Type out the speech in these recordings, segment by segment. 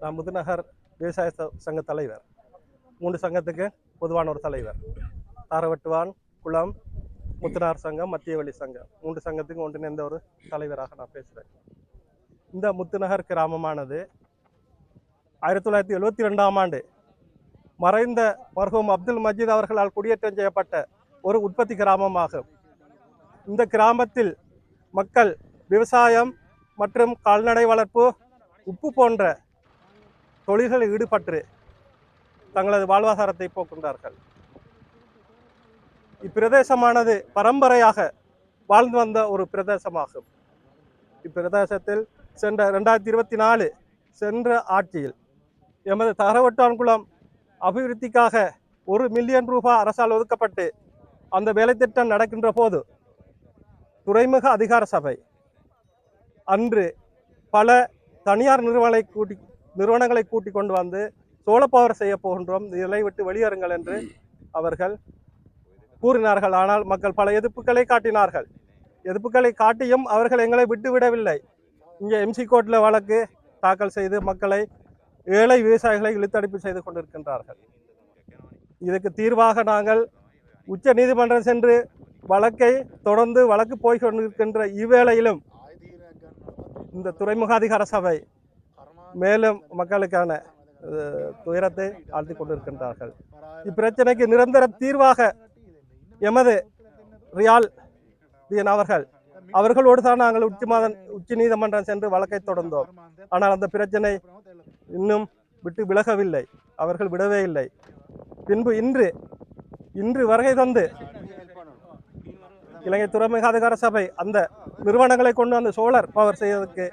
நான் முதுநகர் விவசாய சங்க தலைவர். மூன்று சங்கத்துக்கு பொதுவான ஒரு தலைவர். தாரவட்டுவான் குளம் முத்துனார் சங்கம் மத்திய வழி சங்கம். மூன்று சங்கத்துக்கும் ஒன்றிணைந்த ஒரு தலைவராக நான் பேசுகிறேன் இந்த முத்துநகர் கிராமமானது ஆயிரத்தி தொள்ளாயிரத்தி எழுபத்தி ரெண்டாம் ஆண்டு மறைந்த மர்ஹூம் அப்துல் மஜீத் அவர்களால் குடியேற்றம் செய்யப்பட்ட ஒரு உற்பத்தி கிராமமாகும். இந்த கிராமத்தில் மக்கள் விவசாயம் மற்றும் கால்நடை வளர்ப்பு உப்பு போன்ற தொழில்களில் ஈடுபட்டு தங்களது வாழ்வாதாரத்தை போக்குகின்றார்கள். இப்பிரதேசமானது பரம்பரையாக வாழ்ந்து வந்த ஒரு பிரதேசமாகும். இப்பிரதேசத்தில் சென்ற ரெண்டாயிரத்தி இருபத்தி நாலு சென்ற ஆட்சியில் எமது தகரவட்டான்குளம் அபிவிருத்திக்காக ஒரு மில்லியன் ரூபாய் அரசால் ஒதுக்கப்பட்டு அந்த வேலைத்திட்டம் நடக்கின்ற போது துறைமுக அதிகார சபை அன்று பல தனியார் நிறுவனங்களை கூட்டி நிறுவனங்களை கூட்டி கொண்டு வந்து சோழப்பவர் செய்ய போகின்றோம். இதை விட்டு வெளியேறுங்கள் என்று அவர்கள் கூறினார்கள். ஆனால் மக்கள் பல எதிர்ப்புகளை காட்டினார்கள். எதிர்ப்புகளை காட்டியும் அவர்கள் எங்களை விட்டுவிடவில்லை இங்கே எம்சி கோர்ட்டில் வழக்கு தாக்கல் செய்து மக்களை ஏழை விவசாயிகளை இழுத்தடிப்பு செய்து கொண்டிருக்கின்றார்கள். இதுக்கு தீர்வாக நாங்கள் உச்ச நீதிமன்றம் சென்று வழக்கை தொடர்ந்து வழக்கு போய் கொண்டிருக்கின்ற இவ்வேளையிலும் இந்த துறைமுக அதிகார சபை மேலும் மக்களுக்கான துயரத்தை ஆழ்த்தி கொண்டிருக்கின்றார்கள் இப்பிரச்சனைக்கு நிரந்தர தீர்வாக எமது ரியால் தியன் அவர்கள் அவர்களோடு தான் நாங்கள் உச்சி மாதம் உச்ச நீதிமன்றம் சென்று வழக்கை தொடர்ந்தோம். ஆனால் அந்த பிரச்சனை இன்னும் விட்டு விலகவில்லை. அவர்கள் விடவே இல்லை. பின்பு இன்று இன்று வருகை தந்து இலங்கை துறைமுக அதிகார சபை அந்த நிறுவனங்களை கொண்டு வந்து சோலார் பவர் செய்வதற்கு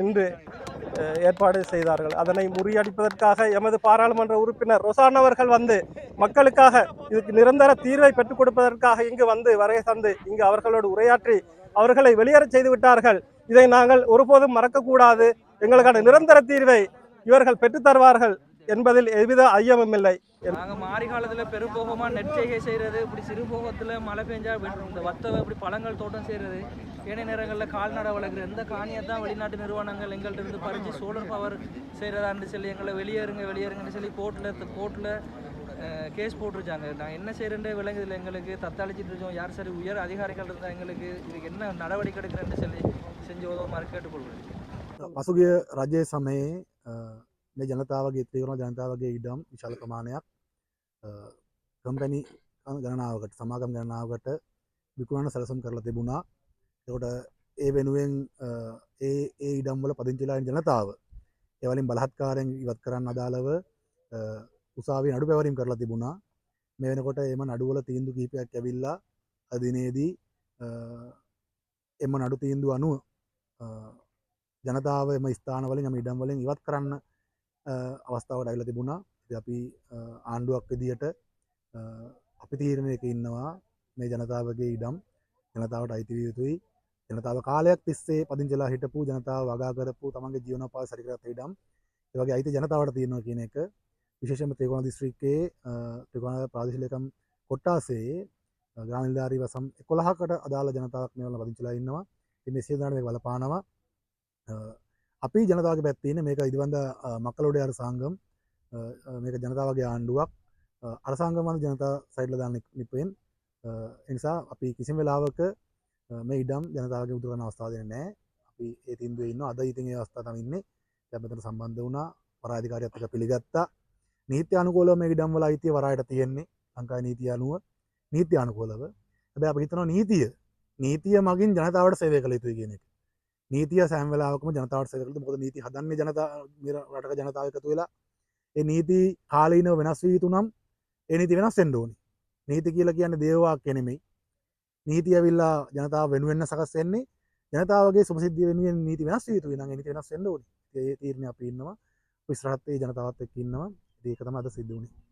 இன்று ஏற்பாடு செய்தார்கள். அதனை முறியடிப்பதற்காக எமது பாராளுமன்ற உறுப்பினர் ரொசான் அவர்கள் வந்து மக்களுக்காக இதுக்கு நிரந்தர தீர்வை பெற்றுக் கொடுப்பதற்காக இங்கு வந்து வரைய தந்து இங்கு அவர்களோடு உரையாற்றி அவர்களை வெளியேறச் செய்து விட்டார்கள். இதை நாங்கள் ஒருபோதும் மறக்கக்கூடாது. எங்களுக்கான நிரந்தர தீர்வை இவர்கள் பெற்றுத் தருவார்கள். என்பதில் எவ்வித ஐயமுமில்லை நாங்கள் மாறி காலத்தில் பெருபோகமாக நெற்செய்கை செய்கிறது இப்படி சிறுபோகத்தில் மழை பெஞ்சால் இந்த வத்தவை இப்படி பழங்கள் தோட்டம் செய்கிறது ஏனைய நேரங்களில் கால்நடை வளர்க்குற இந்த காணியை தான் வெளிநாட்டு நிறுவனங்கள் எங்கள்கிட்ட இருந்து பறிஞ்சு சோலர் பவர் செய்கிறதான்னு சொல்லி எங்களை வெளியேறுங்க வெளியேறுங்கன்னு சொல்லி கோர்ட்டில் கோர்ட்டில் கேஸ் போட்டிருச்சாங்க. நான் என்ன செய்கிறேன்றே விளங்குதில்லை எங்களுக்கு. தத்தாளிச்சிட்டு இருக்கோம். யார் சரி உயர் அதிகாரிகள் இருந்தால் எங்களுக்கு இதுக்கு என்ன நடவடிக்கை எடுக்கிறேன்னு சொல்லி செஞ்சு உதவுமாறு கேட்டுக்கொள்கிறேன். பசுகிய ரஜே මේ ජනතාවගේ තීවරණ ජනතාවගේ ඉඩම් විශාල ප්‍රමාණයක් කම්පැනි ගණනාවකට සමාගම් ගණනාවකට විකුණන සැලසුම් කරලා තිබුණා. එකොට ඒ වෙනුවෙන් අ, ඒ ඒ ඉඩම්වල පදිංචිලායින් ජනතාව එවලින් බලහත්කාරයෙන් ඉවත් කරන්න අදාළව අ, උසාවි නඩු පැවරීම් කරලා තිබුණා. මේ වෙනකොට එම නඩුවල තීන්දු කීපයක් ඇවිල්ලා අදිනේදී අ, එම නඩු තීන්දු අනුව අ, ජනතාව එම ස්ථානවලින් ම ඉඩම් වලින් ඉවත් කරන්න අ, අවස්ථාවට ඇවිල තිබුණා. ඉතින් අපි අ, ආණ්ඩුවක් විදියට අ, අපි තීරණයක ඉන්නවා මේ ජනතාවගේ ඉඩම්. ජනතාවට අයිතිවිය යුතුයි. ජනතාව කාලයක් තිස්සේ පදිංචලා හිටපු ජනතාව වගා කරපු තමන්ගේ ජීවනපාල සරිකරත ඉඩම්. ඒවගේ අයිති ජනතාවට තියෙනවා කියන එක. විශේෂම ත්‍රිකෝණ දිස්ත්‍රික්කයේ අ, ත්‍රිකෝණ ප්‍රාදේශීය ලේකම් කොට්ටාසේ ග්‍රාමීණධාරී වසම් 11කට අදාළ ජනතාවක් මේවල පදිංචිලා ඉන්නවා. ඉතින් මේ සියලු දෙනාට මේක බලපානවා. அஹ் අපි ජනතාවගේ පැත්තින මේක ඉදිවන්ද මක්කලෝඩ අරසාංගම් අஹ் අහ් මේක ජනතාවගේ ආණ්ඩුවක්. අහ් අරසාංගමන ජනතා සයිඩ්ල දාන්න නිපෙන්. එනිසා අපි කිසිම වෙලාවක අහ් මේ ඉඩම් ජනතාවගේ උදුරන අවස්ථාවදන නෑ අපි ඒ තින්දුව ඉන්න අද ඉතින් ඒ අවස්ථා තමඉන්නේ දැබතට සම්බන්ධ වුණා. පරාධිකාරයත්තක පිළිගත්තා. නීති අනුකෝල මේ ඉඩම්වල අයිතිය වරයට තියෙන්නේ ලංකා නීති අනුව. නීති අනුකෝලව හැබැ අප හිතනවා නීතිය නීතිය මගින් ජනතාවට සේවය කළ යුතුයි කියන එක. නීතිය සෑම්වෙලාවකම ජනතාවට සකළ මොද නීති හදන්න ජනතා රටක ජනතාව එකතු වෙලා ඒ නීති කාලීනව වෙනස් වී යුතු නම් ඒ නීති වෙනස් එන්ඩෝනි නීති කියල කියන්න දේවා කෙනෙමයි නීති ඇවිල්ලා ජනතාව වෙනුවෙන්න සකස් වෙන්නේ ජනතාවගේ සුපසිද්ධ වෙනුවෙන් නීති වෙනස් යුතු වෙන නීති වෙනස් එන්ඩෝනි ඒ තීරණ අප ඉන්නවා. විස්රහත්තේ ජනතාවත් එක් ඉන්නවා. ඒකතම අද සිද්ධ වුණේ